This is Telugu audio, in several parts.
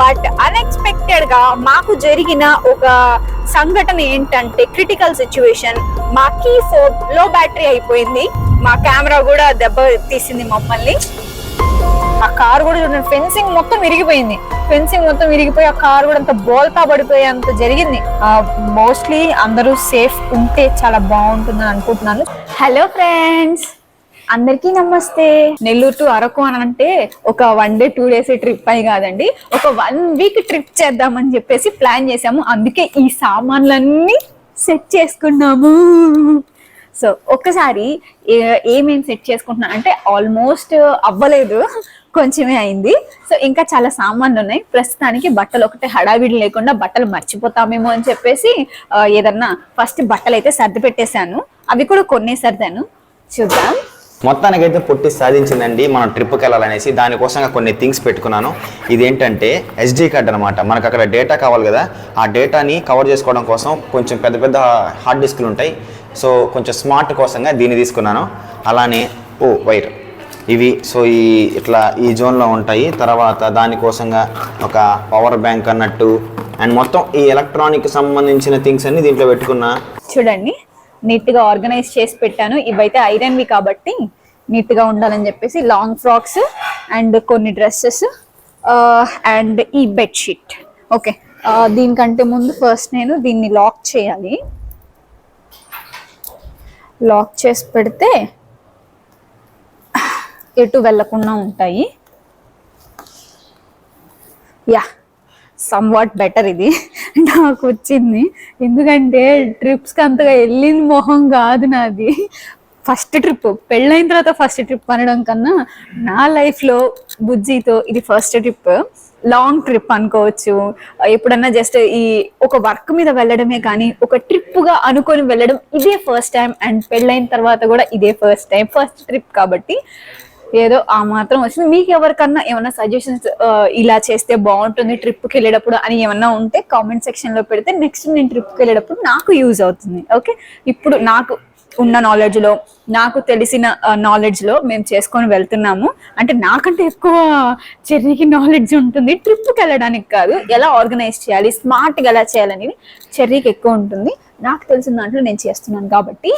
బట్ అన్ఎక్స్పెక్టెడ్గా మాకు జరిగిన ఒక సంఘటన ఏంటంటే క్రిటికల్ సిచ్యువేషన్ మా కీ ఫోన్లో బ్యాటరీ అయిపోయింది. మా కెమెరా కూడా దెబ్బ తీసింది మమ్మల్ని. ఆ కార్ కూడా చూడండి ఫెన్సింగ్ మొత్తం విరిగిపోయింది. ఫెన్సింగ్ మొత్తం విరిగిపోయి ఆ కార్ కూడా అంత బోల్తా పడిపోయే అంత జరిగింది మోస్ట్లీ అందరూ సేఫ్ ఉంటే చాలా బాగుంటుందని అనుకుంటున్నాను. హలో ఫ్రెండ్స్ అందరికీ నమస్తే. నెల్లూరు టు అరకు అని అంటే ఒక one day two days trip అని కాదండి. ఒక వన్ వీక్ ట్రిప్ చేద్దామని చెప్పేసి ప్లాన్ చేసాము అందుకే ఈ సామాన్లన్నీ సెట్ చేసుకున్నాము. సో ఒక్కసారి ఏమేమి సెట్ చేసుకుంటున్నా అంటే ఆల్మోస్ట్ అవ్వలేదు. కొంచెమే అయింది. సో ఇంకా చాలా సామాన్లు ఉన్నాయి. ప్రస్తుతానికి బట్టలు ఒకటే హడావిడి లేకుండా బట్టలు మర్చిపోతామేమో అని చెప్పేసి ఏదన్నా ఫస్ట్ బట్టలు అయితే సర్ది పెట్టేశాను. అవి కూడా కొన్నే సర్దాను. చూద్దాం. మొత్తానికైతే పుట్టి సాధించిందండి మనం ట్రిప్కి వెళ్ళాలనేసి. దానికోసంగా కొన్ని థింగ్స్ పెట్టుకున్నాను. ఇదేంటంటే ఎస్డి కార్డ్ అనమాట మనకు అక్కడ డేటా కావాలి కదా. ఆ డేటాని కవర్ చేసుకోవడం కోసం కొంచెం పెద్ద పెద్ద హార్డ్ డిస్క్లు ఉంటాయి. సో కొంచెం స్మార్ట్ కోసంగా దీన్ని తీసుకున్నాను. అలానే ఓ వైర్ ఇవి సో ఈ ఇట్లా ఈ జోన్లో ఉంటాయి. తర్వాత దానికోసంగా ఒక పవర్ బ్యాంక్ అన్నట్టు. అండ్ మొత్తం ఈ ఎలక్ట్రానిక్ సంబంధించిన థింగ్స్ అన్ని దీంట్లో పెట్టుకున్నా. చూడండి. నీట్గా ఆర్గనైజ్ చేసి పెట్టాను. ఇవైతే ఐరన్వి కాబట్టి నీట్గా ఉండాలని చెప్పేసి లాంగ్ ఫ్రాక్స్ అండ్ కొన్ని డ్రెస్సెస్ అండ్ ఈ బెడ్షీట్ ఓకే దీనికంటే ముందు ఫస్ట్ నేను దీన్ని లాక్ చేయాలి. లాక్ చేసి పెడితే ఎటు వెళ్ళకుండా ఉంటాయి. యా సమ్ వాట్ బెటర్ ఇది. నాకు వచ్చింది. ఎందుకంటే ట్రిప్స్కి అంతగా వెళ్ళిన మొహం కాదు నాది. ఫస్ట్ ట్రిప్ పెళ్ళైన తర్వాత ఫస్ట్ ట్రిప్ అనడం కన్నా నా లైఫ్లో బుజ్జితో ఇది ఫస్ట్ ట్రిప్ లాంగ్ ట్రిప్ అనుకోవచ్చు. ఎప్పుడన్నా జస్ట్ ఈ ఒక వర్క్ మీద వెళ్ళడమే కానీ ఒక ట్రిప్గా అనుకొని వెళ్ళడం ఇదే ఫస్ట్ టైం అండ్ పెళ్ళైన తర్వాత కూడా ఇదే ఫస్ట్ టైం ఫస్ట్ ట్రిప్ కాబట్టి ఏదో ఆ మాత్రం వచ్చింది. మీకు ఎవరికన్నా ఏమైనా సజెషన్స్ ఇలా చేస్తే బాగుంటుంది ట్రిప్కి వెళ్ళేటప్పుడు అని ఏమన్నా ఉంటే కామెంట్ సెక్షన్లో పెడితే నెక్స్ట్ నేను ట్రిప్కి వెళ్ళేటప్పుడు నాకు యూజ్ అవుతుంది. ఓకే ఇప్పుడు నాకు ఉన్న నాలెడ్జ్లో నాకు తెలిసిన నాలెడ్జ్లో మేము చేసుకొని వెళ్తున్నాము. అంటే నాకంటే ఎక్కువ చెర్రీకి నాలెడ్జ్ ఉంటుంది ట్రిప్కి వెళ్ళడానికి కాదు. ఎలా ఆర్గనైజ్ చేయాలి స్మార్ట్గా ఎలా చేయాలనేది చెర్రీకి ఎక్కువ ఉంటుంది. నాకు తెలిసిన దాంట్లో నేను చేస్తున్నాను కాబట్టి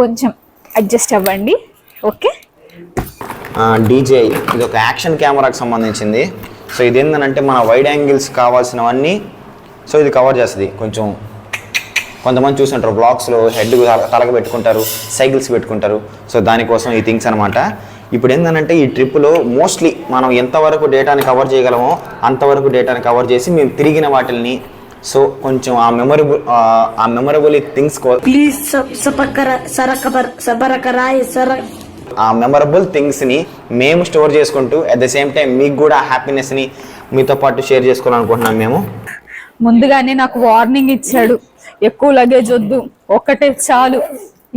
కొంచెం అడ్జస్ట్ అవ్వండి. ఓకే డీజే ఇది ఒక యాక్షన్ కెమెరాకి సంబంధించింది. సో ఇది ఏంటంటే మన వైడ్ యాంగిల్స్ కావాల్సినవన్నీ సో ఇది కవర్ చేస్తుంది. కొంచెం కొంతమంది చూసుంటారు బ్లాక్స్లో హెడ్ తలగ పెట్టుకుంటారు సైకిల్స్ పెట్టుకుంటారు. సో దానికోసం ఈ థింగ్స్ అనమాట ఇప్పుడు ఏంటంటే ఈ ట్రిప్లో మోస్ట్లీ మనం ఎంతవరకు డేటాని కవర్ చేయగలమో అంతవరకు డేటాని కవర్ చేసి మేము తిరిగిన వాటిని సో కొంచెం ఆ మెమరబుల్ ఆ మెమరబుల్ థింగ్స్ కో ప్లీజ్ sub sabakara ఆ మెమరబుల్ థింగ్స్ని మేము స్టోర్ చేసుకుంటూ అట్ ద సేమ్ టైం మీకు కూడా హ్యాపీనెస్ని మీతో పాటు షేర్ చేసుకోవాలనుకుంటున్నాం మేము. ముందుగానే నాకు వార్నింగ్ ఇచ్చాడు. ఎక్కువ లగేజ్ వద్దు ఒక్కటే చాలు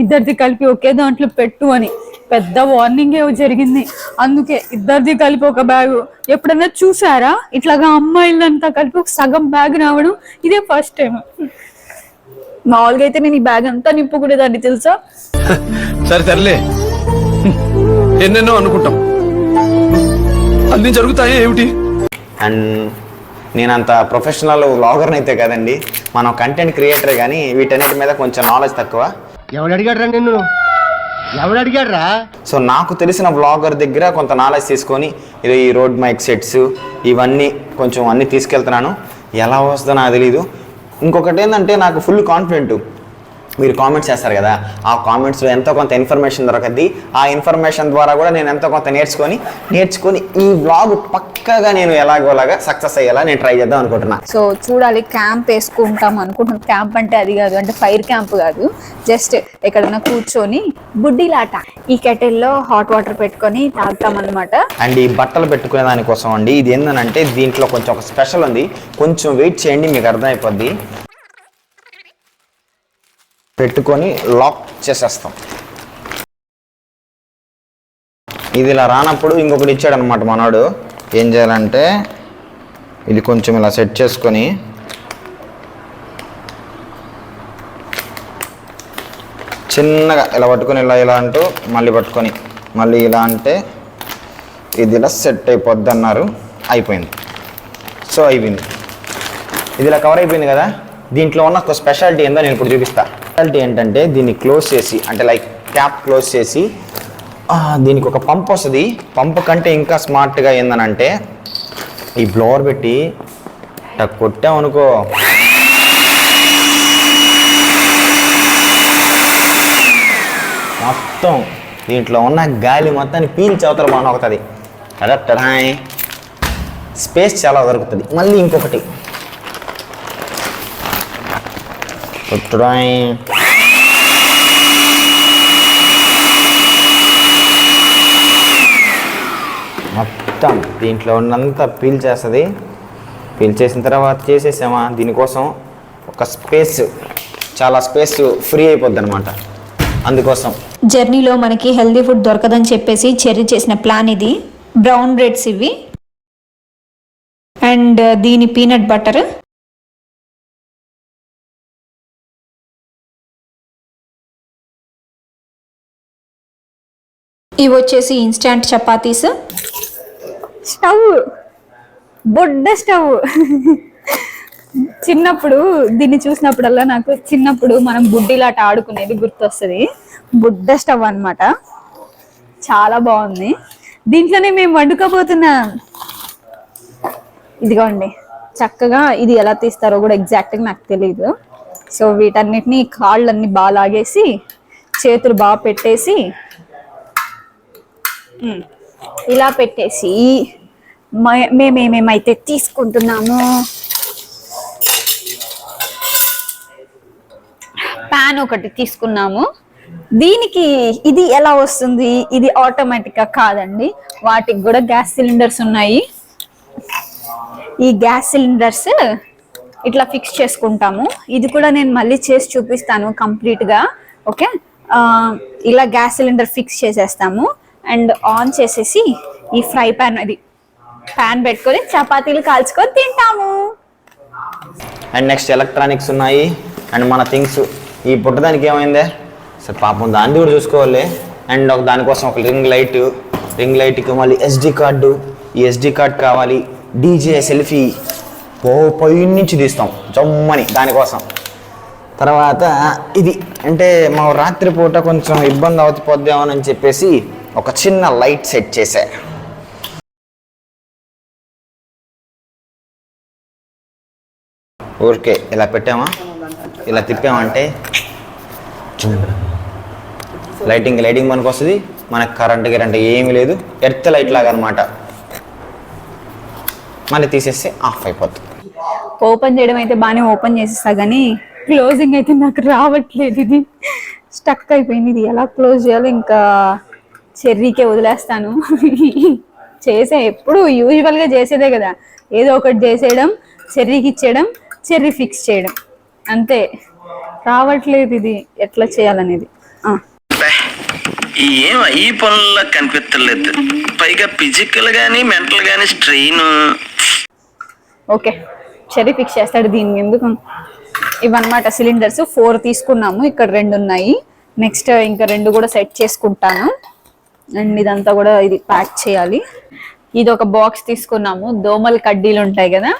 ఇద్దరిది కలిపి ఒకే దాంట్లో పెట్టు అని. పెద్ద వార్నింగ్ ఏవో జరిగింది. అందుకే ఇద్దరిది కలిపి ఒక బ్యాగ్ ఎప్పుడైనా చూసారా? ఇట్లాగా అమ్మాయిలంతా కలిపి ఒక సగం బ్యాగ్ రావడం ఇదే ఫస్ట్ టైం మామూలుగా అయితే నేను ఈ బ్యాగ్ అంతా నింపుకునేదాన్ని తెలుసా? సరే తరలే ఎన్నెన్నో అనుకుంటాం. అన్ని జరుగుతాయి ఏమిటి? అండ్ నేను అంత ప్రొఫెషనల్ వ్లాగర్ని అయితే కదండి. మనం కంటెంట్ క్రియేటర్ కానీ వీటన్నిటి మీద కొంచెం నాలెడ్జ్ తక్కువ. ఎవడు అడిగాడ్రా నిన్ను? ఎవడు అడిగాడ్రా? సో నాకు తెలిసిన బ్లాగర్ దగ్గర కొంత నాలెడ్జ్ తీసుకొని ఇది ఈ రోడ్ మైక్ సెట్స్ ఇవన్నీ కొంచెం అన్నీ తీసుకెళ్తున్నాను. ఎలా వస్తుందో నాకు తెలీదు. ఇంకొకటి ఏంటంటే నాకు ఫుల్ కాన్ఫిడెంట్ మీరు కామెంట్స్ చేస్తారు కదా ఆ కామెంట్స్లో ఎంతో కొంత ఇన్ఫర్మేషన్ దొరకద్ది. ఆ ఇన్ఫర్మేషన్ ద్వారా కూడా నేను ఎంతో కొంత నేర్చుకొని నేర్చుకొని ఈ బ్లాగ్ పక్కగా నేను ఎలాగోలాగా సక్సెస్ అయ్యేలా నేను ట్రై చేద్దాం అనుకుంటున్నా. సో చూడాలి క్యాంప్ వేసుకుంటాం అనుకుంటున్నాం. క్యాంప్ అంటే అది కాదు అంటే ఫైర్ క్యాంప్ కాదు. జస్ట్ ఎక్కడైనా కూర్చొని బుడ్డిలాట. ఈ కెటిల్లో హాట్ వాటర్ పెట్టుకొని తాగుతాం అనమాట అండ్ ఈ బట్టలు పెట్టుకునే దానికోసం అండి ఇది ఏంటంటే దీంట్లో కొంచెం ఒక స్పెషల్ ఉంది. కొంచెం వెయిట్ చేయండి మీకు అర్థమైపోద్ది. పెట్టుకొని లాక్ చేసేస్తాం. ఇది ఇలా రానప్పుడు ఇంకొకటి ఇచ్చాడనమాట మనోడు. ఏం చేయాలంటే ఇది కొంచెం ఇలా సెట్ చేసుకొని చిన్నగా ఇలా పట్టుకొని ఇలా ఇలా అంటూ మళ్ళీ పట్టుకొని మళ్ళీ ఇలా అంటే ఇది ఇలా సెట్ అయిపోద్ది అన్నారు అయిపోయింది. సో అయిపోయింది. ఇది ఇలా కవర్ అయిపోయింది కదా? దీంట్లో ఉన్న ఒక స్పెషాలిటీ ఏందో నేను ఇప్పుడు చూపిస్తా. స్పెషాలిటీ ఏంటంటే దీన్ని క్లోజ్ చేసి అంటే లైక్ క్యాప్ క్లోజ్ చేసి దీనికి ఒక పంప్ వస్తుంది. పంప్ కంటే ఇంకా స్మార్ట్గా ఏందనంటే ఈ బ్లోవర్ పెట్టి కొట్టామనుకో. మొత్తం దీంట్లో ఉన్న గాలి మొత్తాన్ని పీల్చి అవతల బాగా అవుతుంది కదా రాయ్ స్పేస్ చాలా దొరుకుతుంది. మళ్ళీ ఇంకొకటి. మొత్తం దీంట్లో ఉన్నంత పీల్ చేసిన తర్వాత చేసేసామా? దీనికోసం ఒక స్పేస్ చాలా స్పేస్ ఫ్రీ అయిపోద్ది అనమాట అందుకోసం. జర్నీలో మనకి హెల్దీ ఫుడ్ దొరకదని చెప్పేసి చెర్రీ చేసిన ప్లాన్ ఇది. బ్రౌన్ బ్రెడ్స్ ఇవి. అండ్ uh, దీని పీనట్ బటర్ ఇవి వచ్చేసి ఇన్స్టాంట్ చపాతీస్. స్టవ్. బొడ్డ స్టవ్. చిన్నప్పుడు దీన్ని చూసినప్పుడల్లా నాకు చిన్నప్పుడు మనం బుడ్డిలాట ఆడుకునేది గుర్తొస్తుంది. బుడ్డ స్టవ్ అన్నమాట. చాలా బాగుంది. దీంట్లోనే మేము వండుకోబోతున్నాం ఇదిగోండి. చక్కగా ఇది ఎలా తీస్తారో కూడా ఎగ్జాక్ట్గా నాకు తెలియదు సో వీటన్నిటిని కాళ్ళన్నీ బాగా లాగేసి చేతులు బాగా పెట్టేసి ఇలా పెట్టేసి మేమేమేమైతే తీసుకుంటున్నాము ప్యాన్ ఒకటి తీసుకున్నాము. దీనికి ఇది ఎలా వస్తుంది? ఇది ఆటోమేటిక్గా కాదండి. వాటికి కూడా గ్యాస్ సిలిండర్స్ ఉన్నాయి. ఈ గ్యాస్ సిలిండర్స్ ఇట్లా ఫిక్స్ చేసుకుంటాము. ఇది కూడా నేను మళ్ళీ చేసి చూపిస్తాను కంప్లీట్గా. ఓకే? ఇలా గ్యాస్ సిలిండర్ ఫిక్స్ చేసేస్తాము. అండ్ ఆన్ చేసేసి ఈ ఫ్రై పాన్ అది పాన్ పెట్టుకొని చపాతీలు కాల్చుకొని తింటాము. అండ్ నెక్స్ట్ ఎలక్ట్రానిక్స్ ఉన్నాయి. అండ్ మన థింగ్స్ ఈ పుట్టదానికి ఏమైందే? సరే పాపం దాన్ని కూడా చూసుకోవాలి. అండ్ ఒక దానికోసం ఒక రింగ్ లైట్ రింగ్ లైట్కి మళ్ళీ ఎస్డి కార్డు ఈ ఎస్డి కార్డ్ కావాలి. డీజే సెల్ఫీ పో పై నుంచి తీస్తాం జమ్మని దానికోసం తర్వాత ఇది అంటే మా రాత్రిపూట కొంచెం ఇబ్బంది అవుతుపోద్దామని చెప్పేసి ఒక చిన్న లైట్ సెట్ చేశా ఊరికే ఇలా పెట్టామా? ఇలా తిప్పామంటే లైటింగ్ లైటింగ్ మనకు వస్తుంది. మనకు కరెంట్ గిరంట్ ఏమీ లేదు. ఎర్త్ లైట్ లాగా అనమాట మళ్ళీ తీసేస్తే ఆఫ్ అయిపోతుంది ఓపెన్ చేయడం అయితే బాగానే ఓపెన్ చేసేస్తా కానీ క్లోజింగ్ అయితే నాకు రావట్లేదు ఇది. స్టక్ అయిపోయింది ఇది. ఎలా క్లోజ్ చేయాలో ఇంకా చెర్రీకే వదిలేస్తాను. చేసే ఎప్పుడు యూజువల్గా చేసేదే కదా. ఏదో ఒకటి చేసేయడం చెర్రీకి ఇచ్చేయడం చెర్రీ ఫిక్స్ చేయడం. అంతే. రావట్లేదు ఇది. ఎట్లా చేయాలనేది. ఆ. ఏం ఈ పనుల్లో కనిపించలేదు పైగా ఫిజికల్ గానీ మెంటల్ గానీ స్ట్రెయిన్ ఓకే. చెర్రీ ఫిక్స్ చేస్తాడు దీనికి ఎందుకు? ఇవన్నమాట సిలిండర్స్ ఫోర్ తీసుకున్నాము. ఇక్కడ రెండు ఉన్నాయి. నెక్స్ట్ ఇంకా రెండు కూడా సెట్ చేసుకుంటాను. అండ్ ఇదంతా కూడా ఇది ప్యాక్ చేయాలి. ఇది ఒక బాక్స్ తీసుకున్నాము. దోమల కడ్డీలు ఉంటాయి కదా?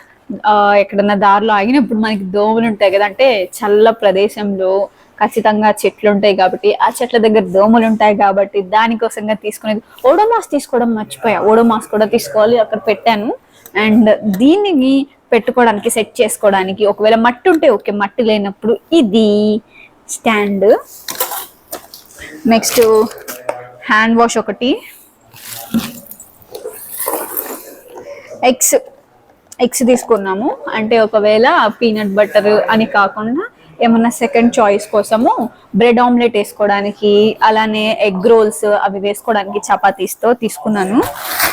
ఆ, ఎక్కడన్నా దారిలో ఆగినప్పుడు మనకి దోమలు ఉంటాయి కదా? అంటే చల్ల ప్రదేశంలో ఖచ్చితంగా చెట్లు ఉంటాయి కాబట్టి ఆ చెట్ల దగ్గర దోమలు ఉంటాయి కాబట్టి దానికోసంగా తీసుకునేది. ఓడోమాస్ తీసుకోవడం మర్చిపోయా. ఓడోమాస్ కూడా తీసుకోవాలి. అక్కడ పెట్టాను. అండ్ దీనిని పెట్టుకోవడానికి సెట్ చేసుకోవడానికి ఒకవేళ మట్టి ఉంటే ఓకే. మట్టి లేనప్పుడు ఇది స్టాండ్. నెక్స్ట్ హ్యాండ్ వాష్ ఒకటి. ఎగ్స్ ఎగ్స్ తీసుకున్నాము. అంటే ఒకవేళ పీనట్ బటర్ అని కాకుండా ఏమన్నా సెకండ్ చాయిస్ కోసము బ్రెడ్ ఆమ్లెట్ వేసుకోవడానికి అలానే ఎగ్ రోల్స్ అవి వేసుకోవడానికి చపాతీస్తో తీసుకున్నాను.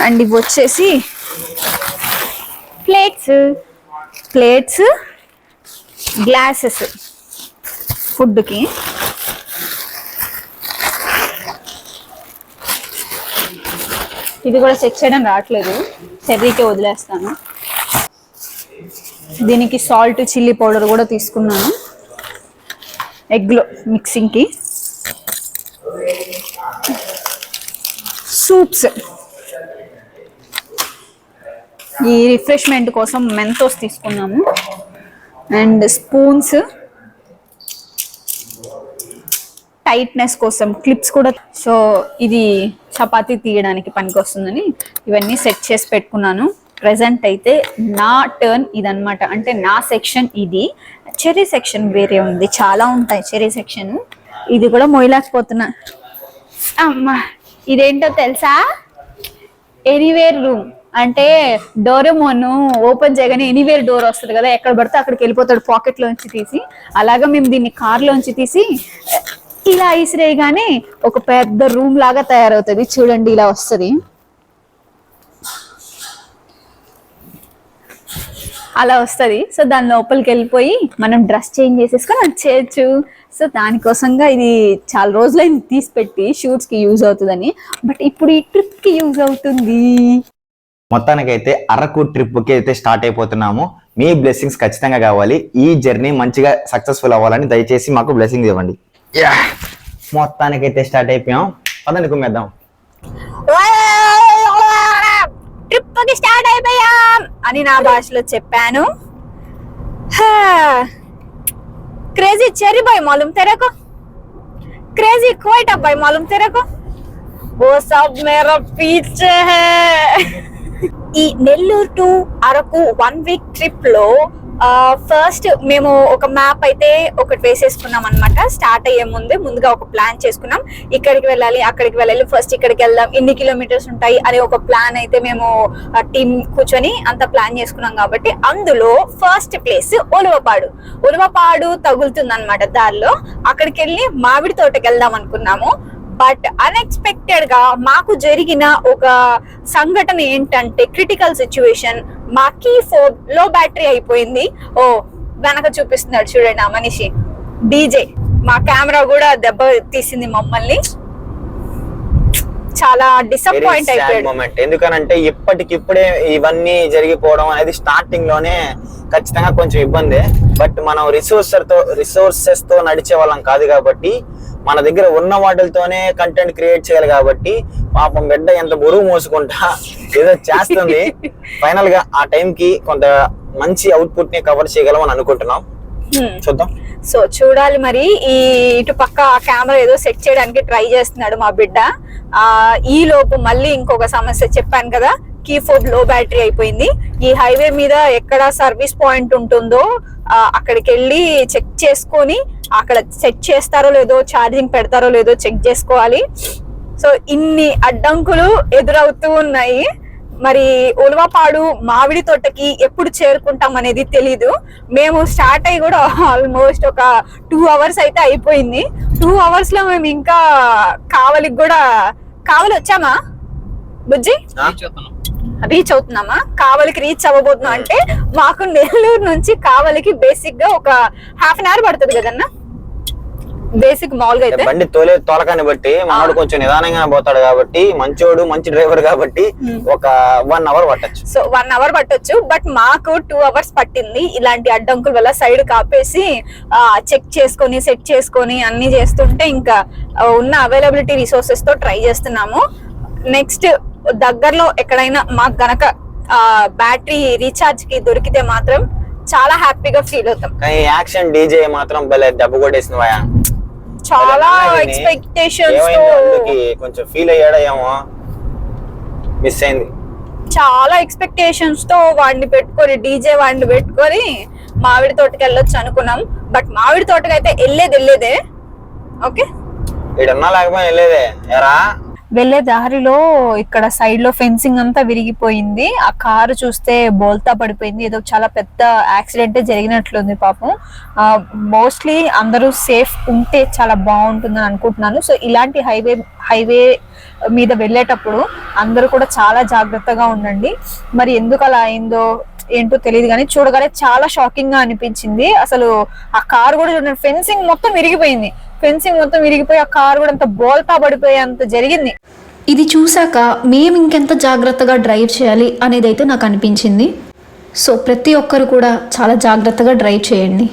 అండ్ ఇవి వచ్చేసి ప్లేట్స్. ప్లేట్స్ గ్లాసెస్ ఫుడ్కి. ఇది కూడా చెక్ చేయడం రావట్లేదు. చెర్రీకే వదిలేస్తాను. దీనికి సాల్ట్ చిల్లీ పౌడర్ కూడా తీసుకున్నాను. ఎగ్లో మిక్సింగ్కి సూప్స్ ఈ రిఫ్రెష్మెంట్ కోసం మెంతోస్ తీసుకున్నాము. అండ్ స్పూన్స్ టైట్నెస్ కోసం క్లిప్స్ కూడా. సో ఇది చపాతీ తీయడానికి పనికి వస్తుందని ఇవన్నీ సెట్ చేసి పెట్టుకున్నాను. ప్రజెంట్ అయితే నా టర్న్ ఇదన్నమాట. అంటే నా సెక్షన్ ఇది. చెరీ సెక్షన్ వేరే ఉంది. చాలా ఉంటాయి చెరీ సెక్షన్ ఇది కూడా మొయలేకపోతున్నా అమ్మా ఇదేంటో తెలుసా? ఎనీవేర్ రూమ్ అంటే డోరెమోన్ ఓపెన్ చేయగానే ఎనీవేర్ డోర్ వస్తుంది కదా ఎక్కడ పడితే అక్కడికి వెళ్ళిపోతాడు పాకెట్లోంచి తీసి. అలాగా మేము దీన్ని కార్లోంచి తీసి ఇలా ఇసిరేయగానే ఒక పెద్ద రూమ్ లాగా తయారవుతుంది. చూడండి ఇలా వస్తుంది. అలా వస్తుంది. సో దాని లోపలికి వెళ్ళిపోయి మనం డ్రెస్ చేంజ్ చేసేసుకొని వచ్చేయచ్చు. సో దానికోసంగా ఇది చాలా రోజులైంది తీసి పెట్టి షూట్స్కి యూజ్ అవుతుందని. బట్ ఇప్పుడు ఈ ట్రిప్కి యూజ్ అవుతుంది. మొత్తానికైతే అరకు ట్రిప్కి అయితే స్టార్ట్ అయిపోతున్నాము. మీ బ్లెస్సింగ్స్ ఖచ్చితంగా కావాలి. ఈ జర్నీ మంచిగా సక్సెస్ఫుల్ అవ్వాలని దయచేసి మాకు బ్లెస్సింగ్ ఇవ్వండి. మొత్తానికైతే స్టార్ట్ అయిపోయాం. పదండి కుమ్మేద్దాం. ట్రిప్కి స్టార్ట్ అయిపోయాం అని నా భాషలో చెప్పాను. క్రేజీ చెరి బాయ్ మొలం తెరకు. క్రేజీ కోయిట్ అబ్బాయి మొలం తెరకు. ఓ సబ్ మేరా పీచ్ ఈ Nellore to Araku one week ట్రిప్లో ఫస్ట్ మేము ఒక మ్యాప్ అయితే ఒకటి వేసేసుకున్నాం అనమాట స్టార్ట్ అయ్యే ముందే ముందుగా ఒక ప్లాన్ చేసుకున్నాం. ఇక్కడికి వెళ్ళాలి అక్కడికి వెళ్ళాలి ఫస్ట్ ఇక్కడికి వెళ్దాం ఎన్ని కిలోమీటర్స్ ఉంటాయి అనే ఒక ప్లాన్ అయితే మేము టీం కూర్చొని అంత ప్లాన్ చేసుకున్నాం కాబట్టి అందులో ఫస్ట్ ప్లేస్ ఉలవపాడు. ఉలవపాడు తగులుతుంది అనమాట దారిలో. అక్కడికి వెళ్ళి మామిడి తోటకి వెళ్దాం అనుకున్నాము. బట్ అన్ఎక్స్పెక్టెడ్గా మాకు జరిగిన ఒక సంఘటన ఏంటంటే క్రిటికల్ సిచ్యువేషన్ మా కీ ఫోన్లో బ్యాటరీ అయిపోయింది. ఓ వెనక చూపిస్తున్నాడు చూడండి ఆ మనిషి. డీజే. మా కెమెరా కూడా దెబ్బ తీసింది మమ్మల్ని. చాలా డిసప్పాయింట్ అయిపోయాడు. మూమెంట్ ఎందుకనంటే ఇప్పటికిప్పుడే ఇవన్నీ జరిగిపోవడం అనేది స్టార్టింగ్లోనే ఖచ్చితంగా కొంచెం ఇబ్బంది. బట్ మనం రిసోర్సర్తో రిసోర్సెస్తో నడిచే వాళ్ళం కాదు కాబట్టి మన దగ్గర ఉన్న వాటితోనే కంటెంట్ క్రియేట్ చేయాలి కాబట్టి పాపం బిడ్డ ఎంత బరువు మోసుకుంటా ఏదో చేస్తుంది. ఫైనల్గా ఆ టైం కి కొంత మంచి అవుట్పుట్ని కవర్ చేయగలం అని అనుకుంటున్నాం. చూద్దాం. సో చూడాలి మరి. ఈ ఇటు పక్క కెమెరా ఏదో సెట్ చేయడానికి ట్రై చేస్తున్నాడు మా బిడ్డ. ఆ ఈ లోపు మళ్ళీ ఇంకొక సమస్య చెప్పాను కదా. కీ ఫోబ్లో బ్యాటరీ అయిపోయింది. ఈ హైవే మీద ఎక్కడ సర్వీస్ పాయింట్ ఉంటుందో అక్కడికి వెళ్ళి చెక్ చేసుకొని అక్కడ సెట్ చేస్తారో లేదో ఛార్జింగ్ పెడతారో లేదో చెక్ చేసుకోవాలి. సో ఇన్ని అడ్డంకులు ఎదురవుతూ ఉన్నాయి. మరి ఉలవపాడు మామిడి తోటకి ఎప్పుడు చేరుకుంటాం అనేది తెలీదు. మేము స్టార్ట్ అయ్యి కూడా ఆల్మోస్ట్ ఒక టూ అవర్స్ అయితే అయిపోయింది. టూ అవర్స్లో మేము ఇంకా కావలికి కూడా కావలి వచ్చామా? బుజ్జి? రీచ్ అవుతున్నామా? కావలికి రీచ్ అవ్వబోతున్నాం అంటే మాకు నెల్లూరు నుంచి కావలికి బేసిక్గా ఒక హాఫ్ అన్ అవర్ పడుతుంది కదన్నా? బేసిక్ మామూలుగా అయితే. బండి తోలే తోలకాన్ని బట్టి మనోడు కొంచెం నిదానంగా పోతాడు కాబట్టి మంచోడు మంచి డ్రైవర్ కాబట్టి ఒక వన్ అవర్ పట్టచ్చు. సో వన్ అవర్ పట్టొచ్చు బట్ మాకు టూ అవర్స్ పట్టింది. ఇలాంటి అడ్డంకుల వల్ల సైడ్ కాపేసి చెక్ చేసుకొని సెట్ చేసుకొని అన్ని చేస్తుంటే ఇంకా ఉన్న అవైలబిలిటీ రిసోర్సెస్తో ట్రై చేస్తున్నాము. నెక్స్ట్ దగ్గరలో ఎక్కడైనా మాకు గనక బ్యాటరీ రీఛార్జ్కి దొరికితే మాత్రం చాలా హ్యాపీగా ఫీల్ అవుతాం. కానీ యాక్షన్ డీజే మాత్రం భలే దెబ్బ కొట్టేసింది వాయా చాలా ఎక్స్పెక్టేషన్స్తో కొంచెం ఫీల్ అయ్యాడా ఏమో. మిస్ అయింది. చాలా ఎక్స్పెక్టేషన్స్తో వాడిని పెట్టుకొని డీజే వాడిని పెట్టుకొని మామిడి తోటకి వెళ్ళొచ్చు అనుకున్నాం. బట్ మామిడి తోటకి అయితే వెళ్ళేది వెళ్ళేదే. ఓకే ఈడన్నా లేకపోయినా వెళ్ళేదే. ఎరా వెళ్ళే దారిలో ఇక్కడ సైడ్లో ఫెన్సింగ్ అంతా విరిగిపోయింది. ఆ కారు చూస్తే బోల్తా పడిపోయింది. ఏదో చాలా పెద్ద యాక్సిడెంట్ జరిగినట్లుంది పాపం. మోస్ట్లీ అందరూ సేఫ్ ఉంటే చాలా బాగుంటుందని అనుకుంటున్నాను. సో ఇలాంటి హైవే హైవే మీద వెళ్ళేటప్పుడు అందరూ కూడా చాలా జాగ్రత్తగా ఉండండి. మరి ఎందుకు అలా అయిందో ఏంటో తెలియదు కానీ చూడగానే చాలా షాకింగ్గా అనిపించింది. అసలు ఆ కారు కూడా చూడండి ఫెన్సింగ్ మొత్తం విరిగిపోయింది. ఫెన్సింగ్ మొత్తం విరిగిపోయి ఆ కారు కూడా అంత బోల్తా పడిపోయేంత జరిగింది. ఇది చూశాక మేము ఇంకెంత జాగ్రత్తగా డ్రైవ్ చేయాలి అనేది అయితే నాకు అనిపించింది. సో ప్రతి ఒక్కరు కూడా చాలా జాగ్రత్తగా డ్రైవ్ చేయండి.